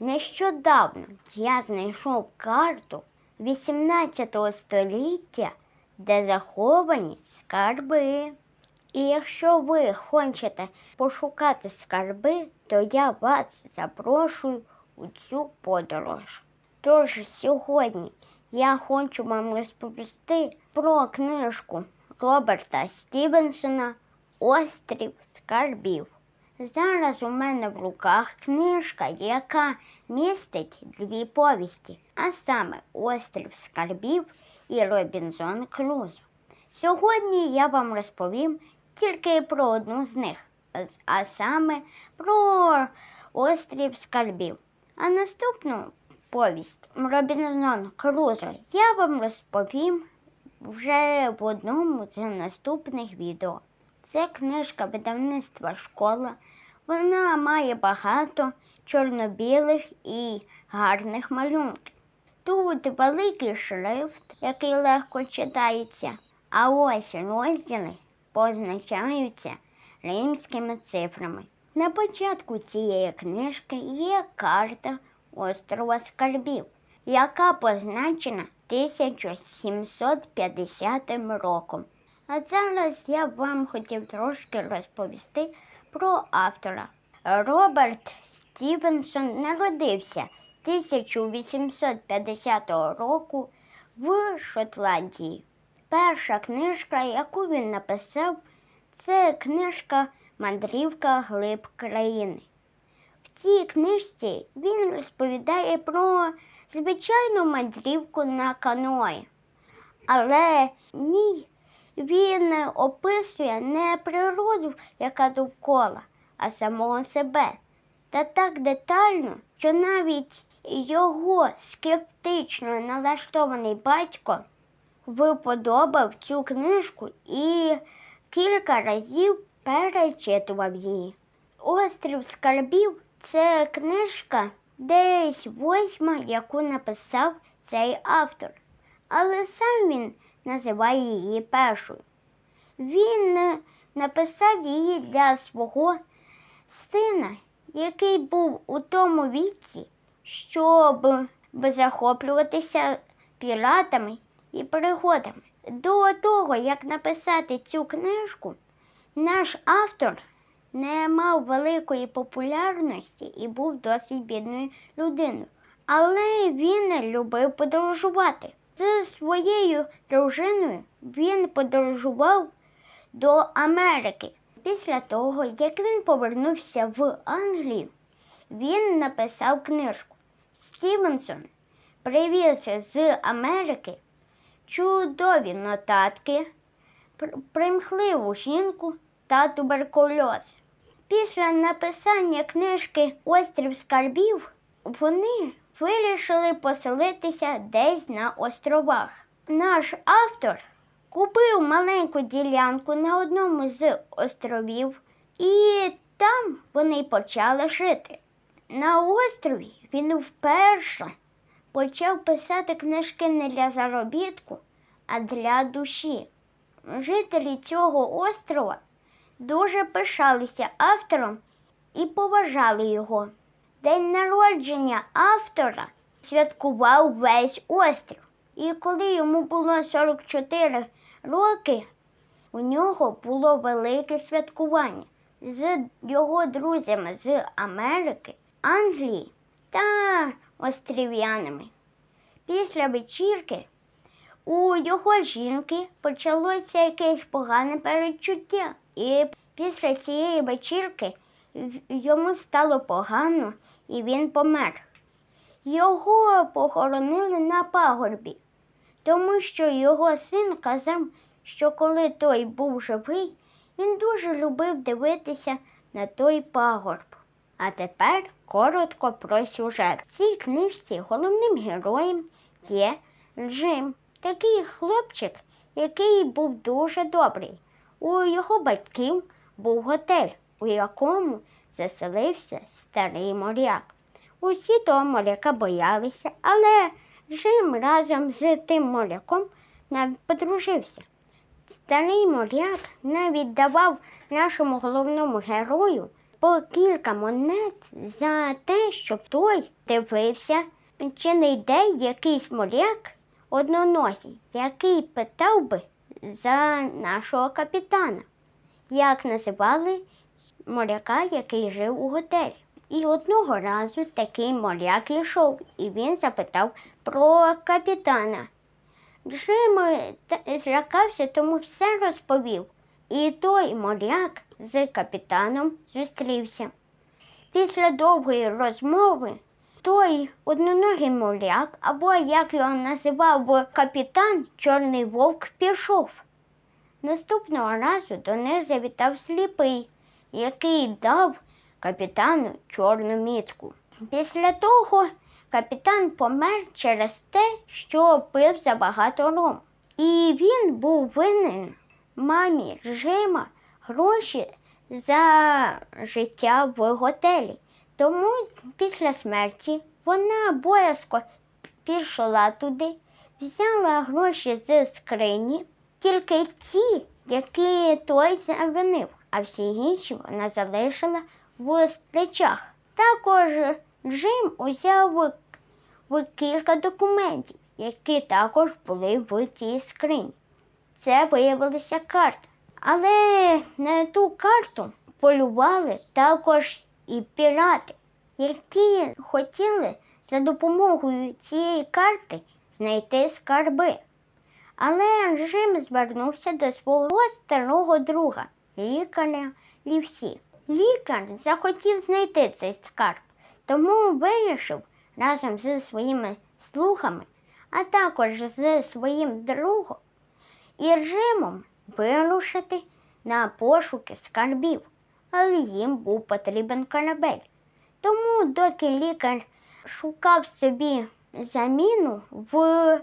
Нещодавно я знайшов карту 18 століття, де заховані скарби. І якщо ви хочете пошукати скарби, то я вас запрошую у цю подорож. Тож сьогодні я хочу вам розповісти про книжку Роберта Стівенсона Острів скарбів. Зараз у мене в руках книжка, яка містить дві повісті, а саме Острів скарбів і Робінзон Крузо. Сьогодні я вам розповім тільки про одну з них, а саме про Острів скарбів. А наступну повість Робінзон Крузо я вам розповім вже в одному з наступних відео. Це книжка видавництва школа. Вона має багато чорно-білих і гарних малюнків. Тут великий шрифт, який легко читається, а ось розділи позначаються римськими цифрами. На початку цієї книжки є карта острова Скарбів, яка позначена 1750 роком. А зараз я вам хотів трошки розповісти про автора. Роберт Стівенсон народився 1850 року в Шотландії. Перша книжка, яку він написав, це книжка Мандрівка глиб країни. В цій книжці він розповідає про звичайну мандрівку на каное. Але ні, він описує не природу, яка довкола, а самого себе. Та так детально, що навіть його скептично налаштований батько виподобав цю книжку і кілька разів перечитував її. Острів скарбів це книжка десь восьма, яку написав цей автор. Але сам він називає її першою. Він написав її для свого сина, який був у тому віці, щоб захоплюватися піратами і пригодами. До того, як написати цю книжку, наш автор не мав великої популярності і був досить бідною людиною. Але він любив подорожувати. З своєю дружиною він подорожував до Америки. Після того, як він повернувся в Англію, він написав книжку. Стівенсон привіз з Америки чудові нотатки, пр- примхливу жінку та туберкульоз. Після написання книжки Острів скарбів вони вирішили поселитися десь на островах. Наш автор купив маленьку ділянку на одному з островів, і там вони почали жити. На острові він вперше почав писати книжки не для заробітку, а для душі. Жителі цього острова дуже пишалися автором і поважали його. День народження автора святкував весь острів. І коли йому було 44 роки, у нього було велике святкування з його друзями з Америки, Англії та острів'янами. Після вечірки у його жінки почалося якесь погане передчуття. І після цієї вечірки йому стало погано і він помер. Його похоронили на пагорбі, тому що його син казав, що коли той був живий, він дуже любив дивитися на той пагорб. А тепер коротко про сюжет. В цій книжці головним героєм є Джим, такий хлопчик, який був дуже добрий. У його батьків був готель, у якому заселився старий моряк. Усі того моряка боялися, але Джим разом з тим моряком подружився. Старий моряк навіть давав нашому головному герою по кілька монет за те, щоб той дивився, чи не йде якийсь моряк одноногий, який питав би за нашого капітана, як називали моряка, який жив у готелі. І одного разу такий моряк йшов, і він запитав про капітана. Джим злякався, тому все розповів. І той моряк з капітаном зустрівся. Після довгої розмови той одноногий моряк, або як його називав капітан, Чорний вовк пішов. Наступного разу до них завітав сліпий, який дав капітану чорну мітку. Після того капітан помер через те, що пив забагато рому. І він був винен мамі Джима гроші за життя в готелі. Тому після смерті вона боязко пішла туди, взяла гроші з скрині, тільки ті, які той завинив, а всі інші вона залишила в речах. Також Джим узяв кілька документів, які також були в тій скрині. Це виявилася карта. Але на ту карту полювали також і пірати, які хотіли за допомогою цієї карти знайти скарби. Але Джим звернувся до свого старого друга, лікаря Лівсі. Лікар захотів знайти цей скарб, тому вирішив разом зі своїми слугами, а також зі своїм другом і Джимом вирушити на пошуки скарбів, але їм був потрібен корабель. Тому, доки лікар шукав собі заміну в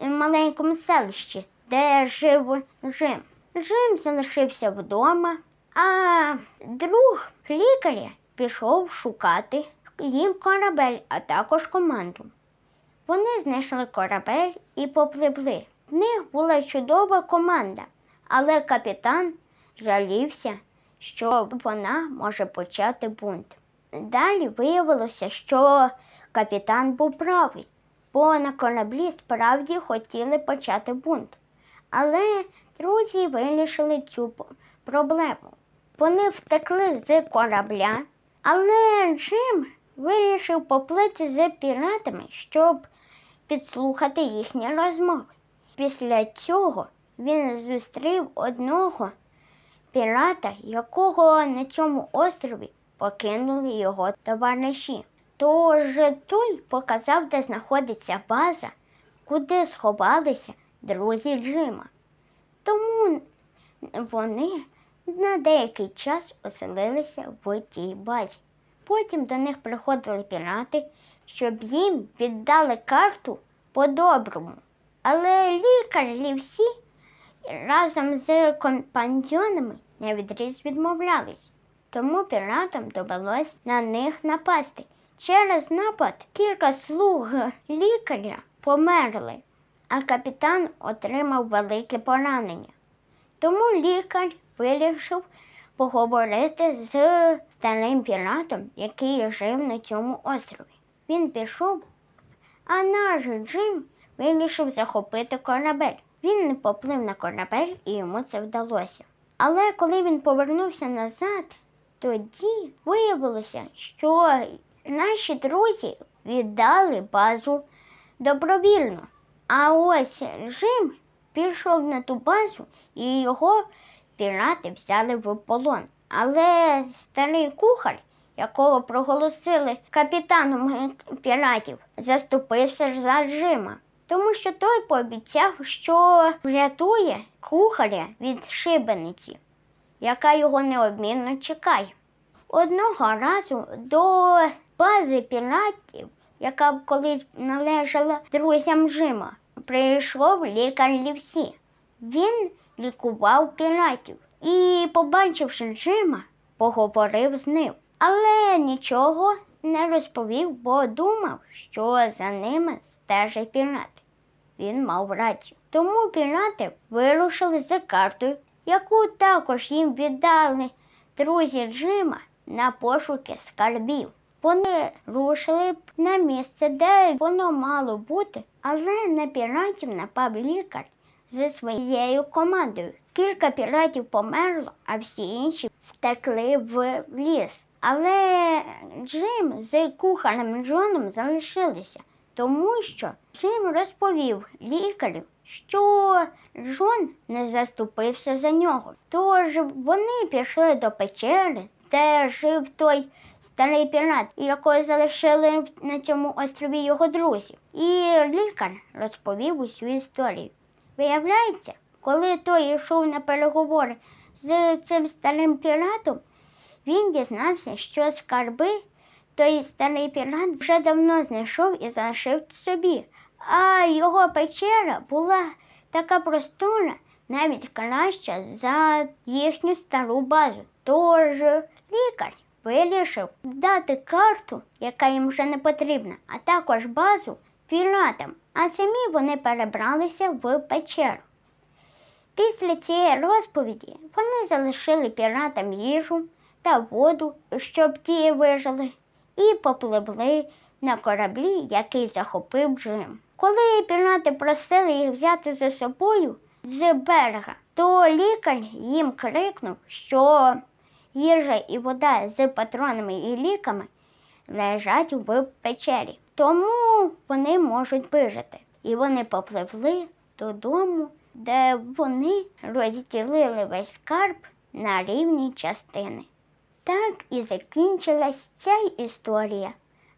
маленькому селищі, де жив Джим, Джим залишився вдома, а друг лікаря пішов шукати їм корабель, а також команду. Вони знайшли корабель і попливли. В них була чудова команда, але капітан жалівся, що вона може почати бунт. Далі виявилося, що капітан був правий, бо на кораблі справді хотіли почати бунт. Але друзі вирішили цю проблему. Вони втекли з корабля, але Джим вирішив поплити з піратами, щоб підслухати їхні розмови. Після цього він зустрів одного пірата, якого на цьому острові покинули його товариші. Тож той показав, де знаходиться база, куди сховалися друзі Джима. Тому вони на деякий час оселилися в тій базі. Потім до них приходили пірати, щоб їм віддали карту по-доброму. Але лікар Лівсі разом з компаньйонами навідріз відмовлялись, тому піратам довелось на них напасти. Через напад кілька слуг лікаря померли, а капітан отримав велике поранення. Тому лікар вирішив поговорити з старим піратом, який жив на цьому острові. Він пішов, а наш Джим вирішив захопити корабель. Він поплив на корабель і йому це вдалося. Але коли він повернувся назад, тоді виявилося, що наші друзі віддали базу добровільно. А ось Джим пішов на ту базу і його пірати взяли в полон. Але старий кухар, якого проголосили капітаном піратів, заступився ж за Джима, тому що той пообіцяв, що врятує кухаря від шибениці, яка його неодмінно чекає. Одного разу до бази піратів, яка колись належала друзям Джима, прийшов лікар Лівсі. Він лікував піратів і, побачивши Джима, поговорив з ним. Але нічого не розповів, бо думав, що за ними стежать пірати. Він мав рацію. Тому пірати вирушили за картою, яку також їм віддали друзі Джима, на пошуки скарбів. Вони рушили б на місце, де воно мало бути, але на піратів напав лікар зі своєю командою. Кілька піратів померло, а всі інші втекли в ліс. Але Джим з кухарем Джоном залишилися, тому що Джим розповів лікарю, що Джон не заступився за нього. Тож вони пішли до печери, де жив той старий пірат, якого залишили на цьому острові його друзі. І лікар розповів усю історію. Виявляється, коли той йшов на переговори з цим старим піратом, він дізнався, що скарби той старий пірат вже давно знайшов і залишив собі, а його печера була така простора, навіть краща за їхню стару базу. Тож лікар вирішив дати карту, яка їм вже не потрібна, а також базу піратам, а самі вони перебралися в печеру. Після цієї розповіді вони залишили піратам їжу та воду, щоб ті вижили, і попливли на кораблі, який захопив Джим. Коли пірати просили їх взяти за собою з берега, то лікар їм крикнув, що їжа і вода з патронами і ліками лежать в печері, тому вони можуть вижити. І вони попливли додому, де вони розділили весь скарб на рівні частини. Так і закінчилась ця історія,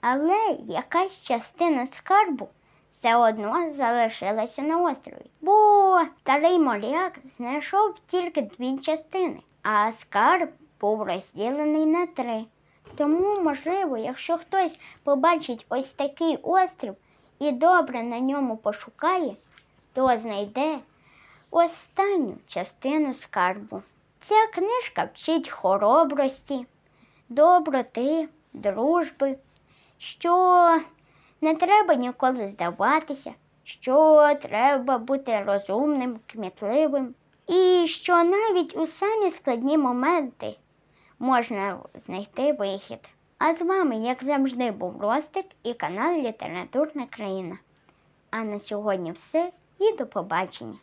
але якась частина скарбу все одно залишилася на острові, бо старий моряк знайшов тільки дві частини, а скарб був розділений на три. Тому, можливо, якщо хтось побачить ось такий острів і добре на ньому пошукає, то знайде останню частину скарбу. Ця книжка вчить хоробрості, доброти, дружби, що не треба ніколи здаватися, що треба бути розумним, кмітливим, і що навіть у самі складні моменти можна знайти вихід. А з вами, як завжди, був Ростик і канал Літературна країна. А на сьогодні все і до побачення.